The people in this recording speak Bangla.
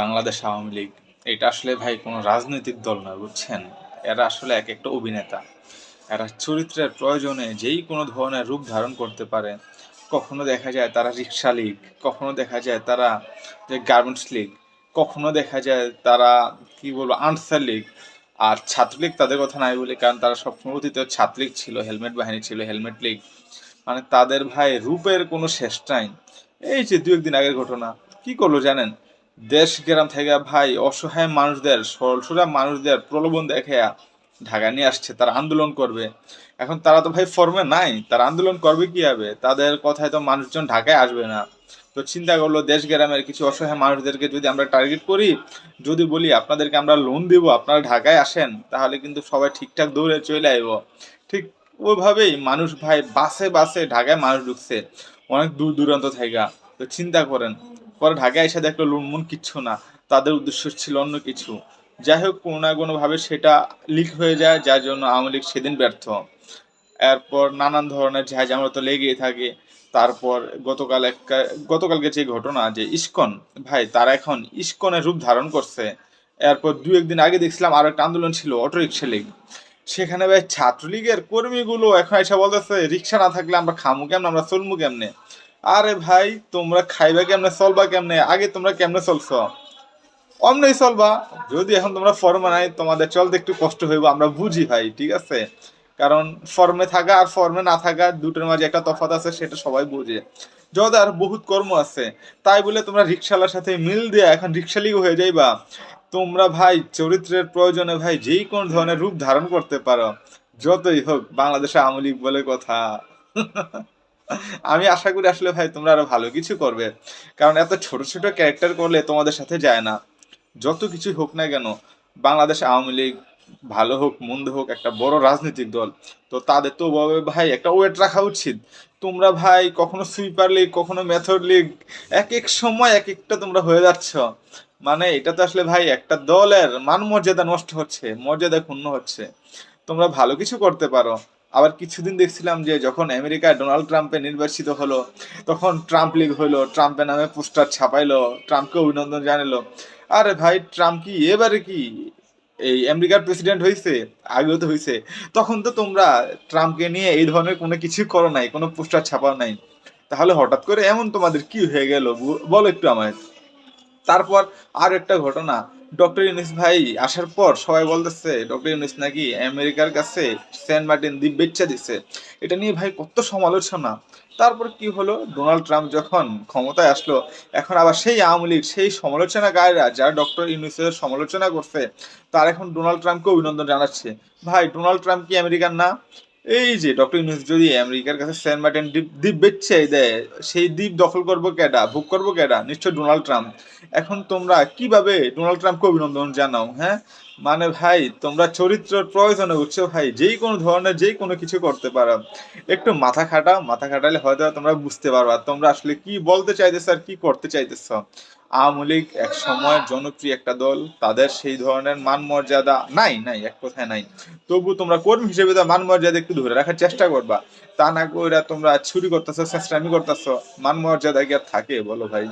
বাংলাদেশ আওয়ামী লীগ, এটা আসলে ভাই কোনো রাজনৈতিক দল নয় বুঝছেন? এরা আসলে এক একটা অভিনেতা। এরা চরিত্রের প্রয়োজনে যেই কোনো ধরনের রূপ ধারণ করতে পারে। কখনো দেখা যায় তারা রিক্সা লীগ, কখনো দেখা যায় তারা যে গার্মেন্টস লীগ, কখনো দেখা যায় তারা, কি বলব, আনসার লীগ। আর ছাত্রলীগ তাদের কথা নাই বলে, কারণ তারা সবসময় অতীত ছাত্রলীগ ছিল, হেলমেট বাহিনী ছিল, হেলমেট লীগ। মানে তাদের ভাই রূপের কোনো শেষ নাই। এই যে দু একদিন আগের ঘটনা, কি করল জানেন? দেশ গ্রাম থেকে ভাই অসহায় মানুষদের সরসরা মানুষদের প্রলোভন দেখে ঢাকা নিয়ে আসছে, তারা আন্দোলন করবে। এখন তারা তো ভাই ফর্মে নাই, তারা আন্দোলন করবে কি হবে তাদের কথায় তো মানুষজন ঢাকায় আসবে না। তো চিন্তা করল দেশ গ্রামের কিছু অসহায় মানুষদেরকে যদি আমরা টার্গেট করি, যদি বলি আপনাদেরকে আমরা লোন দিব, আপনারা ঢাকায় আসেন, তাহলে কিন্তু সবাই ঠিকঠাক দৌড়ে চলে আইব। ঠিক ওইভাবেই মানুষ ভাই বাসে বাসে ঢাকায় মানুষ ঢুকছে, অনেক দূর দূরান্ত থেকে। তো চিন্তা করেন পরে ঢাকায় এসে দেখল লুনমুন কিচ্ছু না, তাদের উদ্দেশ্য ছিল অন্য কিছু। যাই হোক কোনো না কোনোভাবে সেটা লিক হয়ে যায়, যার জন্য আওয়ামী লীগ সেদিন ব্যর্থ। এরপর নানান ধরনের ঝাঁঝামরা তো লেগেই থাকে। তারপর গতকাল এক, গতকালকে যে ঘটনা, যে ইস্কন, ভাই, তারা এখন ইস্কনের রূপ ধারণ করছে। এরপর দু, একদিন আগে দেখছিলাম আরও একটা আন্দোলন ছিল অটো রিক্সা লীগ। সেখানে ভাই ছাত্রলীগের কর্মীগুলো এখন এসে বলতেছে রিক্সা না থাকলে আমরা খামু কেমনে? আমরা চলমু কেমনে? আরে ভাই, তোমরা খাইবা কেমনে, চলবা কেমনে? আগে তোমরা কেমনে চলছো? অমনেই চলবা। যদি এখন তোমরা ফর্মে নাই, তোমাদের চলতে একটু কষ্ট হইব, আমরা বুঝি ভাই, ঠিক আছে? কারণ ফর্মে থাকা আর ফর্মে না থাকা, দুটোর মাঝে একটা তফাৎ আছে, সেটা সবাই বুঝে। যত আর বহুত কর্ম আছে, তাই বলে তোমরা রিক্সালার সাথে মিল দিয়ে এখন রিক্সালিগ হয়ে যাইবা। তোমরা ভাই, চরিত্রের প্রয়োজনে ভাই যেই কোন ধরনের রূপ ধারণ করতে পারো। যতই হোক, বাংলাদেশে আমলিক বলে কথা। আমি আশা করি আসলে ভাই তোমরা আরও ভালো কিছু করবে। কারণ এত ছোট ছোট ক্যারেক্টার করলে তোমাদের সাথে যায় না। যত কিছু হোক না কেন, বাংলাদেশ আওয়ামী লীগ ভালো হোক, মন্দ হোক, একটা বড় রাজনৈতিক দল, তো তাদের তো ভাই একটা ওয়েট রাখা উচিত। তোমরা ভাই কখনো সুইপার লিগ কখনো মেথড লিগ এক এক সময় এক একটা তোমরা হয়ে যাচ্ছ। মানে এটা তো আসলে ভাই একটা দলের মান মর্যাদা নষ্ট হচ্ছে, মর্যাদা ক্ষুণ্ণ হচ্ছে। তোমরা ভালো কিছু করতে পারো। আবার কিছুদিন দেখছিলাম যে যখন আমেরিকায় ডোনাল্ড ট্রাম্পে নির্বাচিত হলো, তখন ট্রাম্প লিগ হলো ট্রাম্পের নামে পোস্টার ছাপাইলো, ট্রাম্পকে অভিনন্দন জানালো আরে ভাই, ট্রাম্প কি? এবারে কি? এই আমেরিকার প্রেসিডেন্ট হয়েছে আগেও তো হয়েছে তখন তো তোমরা ট্রাম্পকে নিয়ে এই ধরনের কোনো কিছু করো নাই, কোনো পোস্টার ছাপাও নাই। তাহলে হঠাৎ করে এমন তোমাদের কি হয়ে গেল? বলো একটু আমায়। তারপর আর একটা ঘটনা। ডক্টর ইউনিস ভাই আসার পর সবাই বলতেছে, ডক্টর ইউনিস নাকি আমেরিকার কাছে সেন্ট মার্টিন দ্বীপ বেচা দিছে। এটা নিয়ে ভাই কত সমালোচনা। তারপর কি হলো? ডোনাল্ড ট্রাম্প যখন ক্ষমতায় আসলো, এখন আবার সেই আওয়ামী লীগ, সেই সমালোচনাকারীরা যারা ডক্টর ইউনিসের সমালোচনা করছে, তার এখন ডোনাল্ড ট্রাম্পকে অভিনন্দন জানাচ্ছে। ভাই, ডোনাল্ড ট্রাম্প কি আমেরিকান না? এই যে ডক্টর ইউনুস যদি আমেরিকার কাছে সেন মার্টিন দ্বীপ দ্বীপ বেচছে দেয় সেই দ্বীপ দখল করব কেডা, ভোগ করব কেডা? নিশ্চয় ডোনাল্ড ট্রাম্প। এখন তোমরা কীভাবে ডোনাল্ড ট্রাম্পকে অভিনন্দন জানাও হ্যাঁ? মানে ভাই, তোমরা চরিত্রের প্রয়োজনে উঠছো ভাই যেই কোনো ধরনের যেই কোনো কিছু করতে পারো। একটু মাথা খাটাও, মাথা খাটালে হয়তো তোমরা বুঝতে পারবা তোমরা আসলে কি বলতে চাইতেছ আর কি করতে চাইতেছ। আওয়ামী লীগ এক সময় জনপ্রিয় একটা দল, তাদের সেই ধরনের মান মর্যাদা নাই নাই, এক কথায় নাই। তবু তোমরা কর্মী হিসেবে তো মান মর্যাদা একটু ধরে রাখার চেষ্টা করবা। তা না কইরা তোমরা ছুরি করতেছো চেষ্টামি করতেছো মান মর্যাদা কি আর থাকে বলো ভাই?